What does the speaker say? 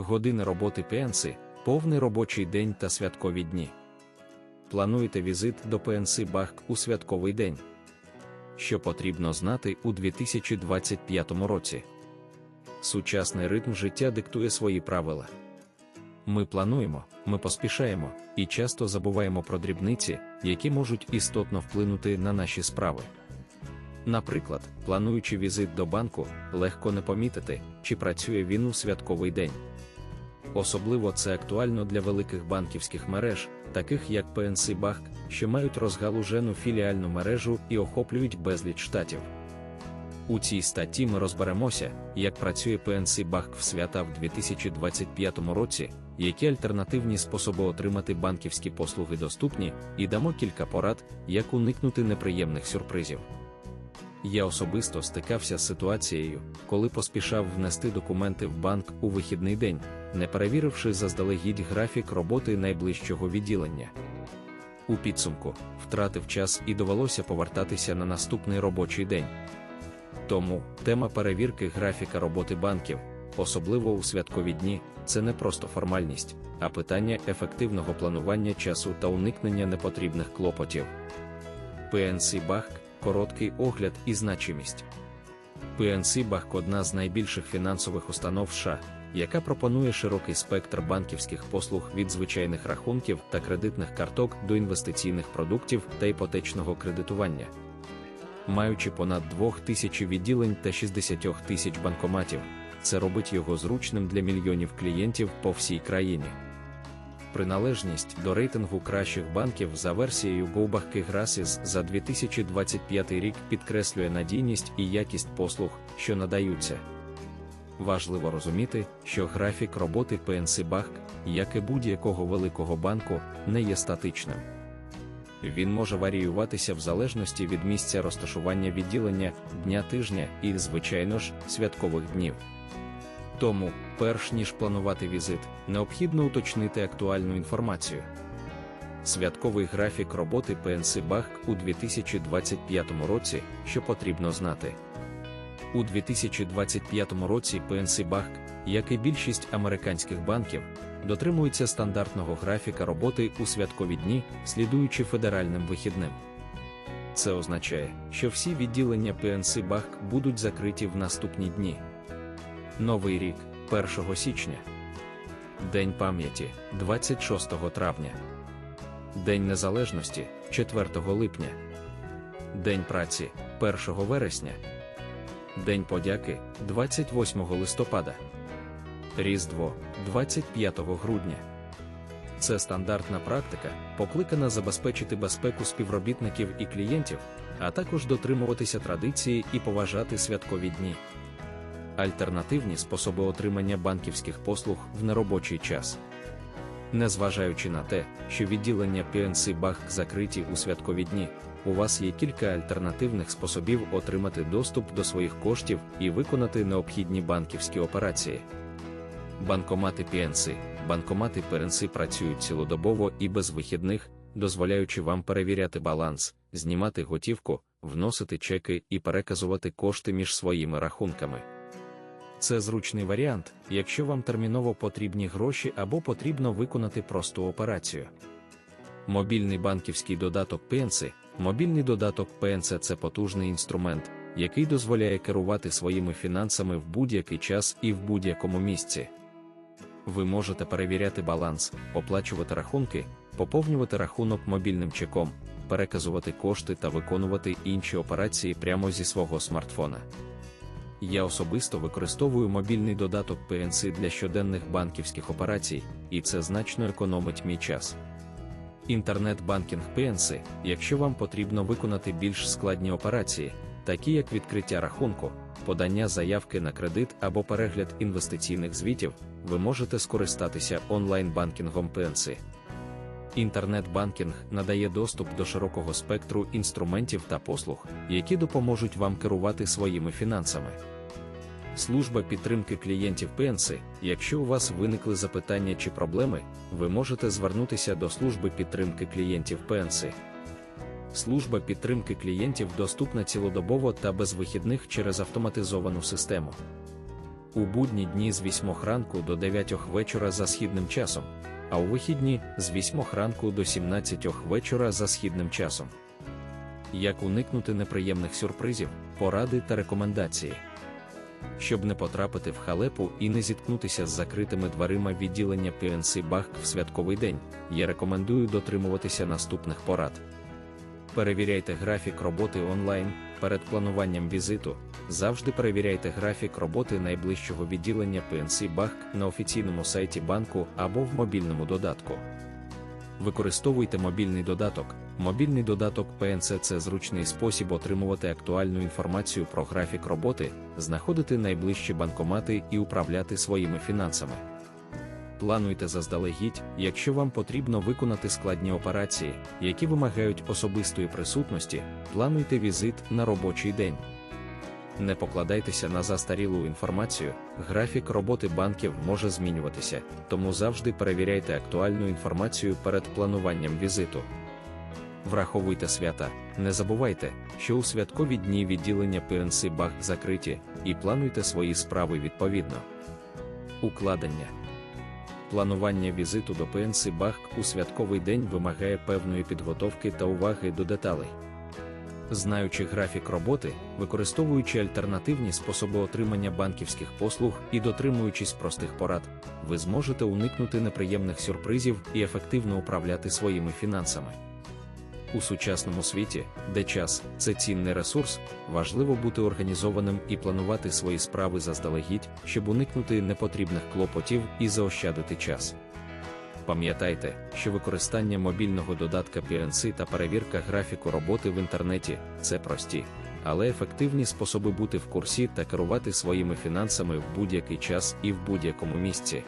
години роботи PNC, повний робочий день та святкові дні. Плануєте візит до PNC Бах у святковий день. Що потрібно знати у 2025 році? Сучасний ритм життя диктує свої правила. Ми плануємо, ми поспішаємо і часто забуваємо про дрібниці, які можуть істотно вплинути на наші справи. Наприклад, плануючи візит до банку, легко не помітити, чи працює він у святковий день. Особливо це актуально для великих банківських мереж, таких як PNC Bank, що мають розгалужену філіальну мережу і охоплюють безліч штатів. У цій статті ми розберемося, як працює PNC Bank в свята в 2025 році, які альтернативні способи отримати банківські послуги доступні, і дамо кілька порад, як уникнути неприємних сюрпризів. Я особисто стикався з ситуацією, коли поспішав внести документи в банк у вихідний день, не перевіривши заздалегідь графік роботи найближчого відділення. У підсумку втратив час і довелося повертатися на наступний робочий день. Тому тема перевірки графіка роботи банків, особливо у святкові дні, це не просто формальність, а питання ефективного планування часу та уникнення непотрібних клопотів. PNC Bank – короткий огляд і значимість. PNC Bank – одна з найбільших фінансових установ США, яка пропонує широкий спектр банківських послуг від звичайних рахунків та кредитних карток до інвестиційних продуктів та іпотечного кредитування. Маючи понад 2 тисячі відділень та 60 тисяч банкоматів, це робить його зручним для мільйонів клієнтів по всій країні. Приналежність до рейтингу кращих банків за версією GoBank Grasses за 2025 рік підкреслює надійність і якість послуг, що надаються. Важливо розуміти, що графік роботи PNC Bank, як і будь-якого великого банку, не є статичним. Він може варіюватися в залежності від місця розташування відділення, дня тижня і, звичайно ж, святкових днів. Тому, перш ніж планувати візит, необхідно уточнити актуальну інформацію. Святковий графік роботи PNC Bank у 2025 році, що потрібно знати. У 2025 році PNC Bank, як і більшість американських банків, дотримується стандартного графіка роботи у святкові дні, слідуючи федеральним вихідним. Це означає, що всі відділення PNC Bank будуть закриті в наступні дні. Новий рік 1 січня, День пам'яті 26 травня, День Незалежності 4 липня, День праці 1 вересня, День подяки 28 листопада, Різдво 25 грудня. Це стандартна практика, покликана забезпечити безпеку співробітників і клієнтів, а також дотримуватися традиції і поважати святкові дні альтернативні способи отримання банківських послуг в неробочий час. Незважаючи на те, що відділення PNC Bank закриті у святкові дні, у вас є кілька альтернативних способів отримати доступ до своїх коштів і виконати необхідні банківські операції. Банкомати PNC, банкомати PNC працюють цілодобово і без вихідних, дозволяючи вам перевіряти баланс, знімати готівку, вносити чеки і переказувати кошти між своїми рахунками. Це зручний варіант, якщо вам терміново потрібні гроші або потрібно виконати просту операцію. Мобільний банківський додаток Pensi Мобільний додаток PNC – це потужний інструмент, який дозволяє керувати своїми фінансами в будь-який час і в будь-якому місці. Ви можете перевіряти баланс, оплачувати рахунки, поповнювати рахунок мобільним чеком, переказувати кошти та виконувати інші операції прямо зі свого смартфона. Я особисто використовую мобільний додаток PNC для щоденних банківських операцій, і це значно економить мій час. Інтернет-банкінг PNC, якщо вам потрібно виконати більш складні операції, такі як відкриття рахунку, подання заявки на кредит або перегляд інвестиційних звітів, ви можете скористатися онлайн-банкінгом PNC. Інтернет-банкінг надає доступ до широкого спектру інструментів та послуг, які допоможуть вам керувати своїми фінансами. Служба підтримки клієнтів Пенси. Якщо у вас виникли запитання чи проблеми, ви можете звернутися до служби підтримки клієнтів Пенси. Служба підтримки клієнтів доступна цілодобово та без вихідних через автоматизовану систему. у будні дні з 8 ранку до 9 вечора за східним часом, а у вихідні з 8 ранку до 17 вечора за східним часом. Як уникнути неприємних сюрпризів, поради та рекомендації. Щоб не потрапити в халепу і не зіткнутися з закритими дверима відділення PNC Bank в святковий день, я рекомендую дотримуватися наступних порад. Перевіряйте графік роботи онлайн перед плануванням візиту. Завжди перевіряйте графік роботи найближчого відділення PNC Bank на офіційному сайті банку або в мобільному додатку. Використовуйте мобільний додаток. Мобільний додаток PNC – це зручний спосіб отримувати актуальну інформацію про графік роботи, знаходити найближчі банкомати і управляти своїми фінансами. Плануйте заздалегідь, якщо вам потрібно виконати складні операції, які вимагають особистої присутності, плануйте візит на робочий день. Не покладайтеся на застарілу інформацію, графік роботи банків може змінюватися, тому завжди перевіряйте актуальну інформацію перед плануванням візиту. Враховуйте свята, не забувайте, що у святкові дні відділення PNC Bank закриті, і плануйте свої справи відповідно. Укладення Планування візиту до PNC Bank у святковий день вимагає певної підготовки та уваги до деталей. Знаючи графік роботи, використовуючи альтернативні способи отримання банківських послуг і дотримуючись простих порад, ви зможете уникнути неприємних сюрпризів і ефективно управляти своїми фінансами. У сучасному світі, де час це цінний ресурс, важливо бути організованим і планувати свої справи заздалегідь, щоб уникнути непотрібних клопотів і заощадити час. Пам'ятайте, що використання мобільного додатка PNC та перевірка графіку роботи в інтернеті це прості, але ефективні способи бути в курсі та керувати своїми фінансами в будь-який час і в будь-якому місці.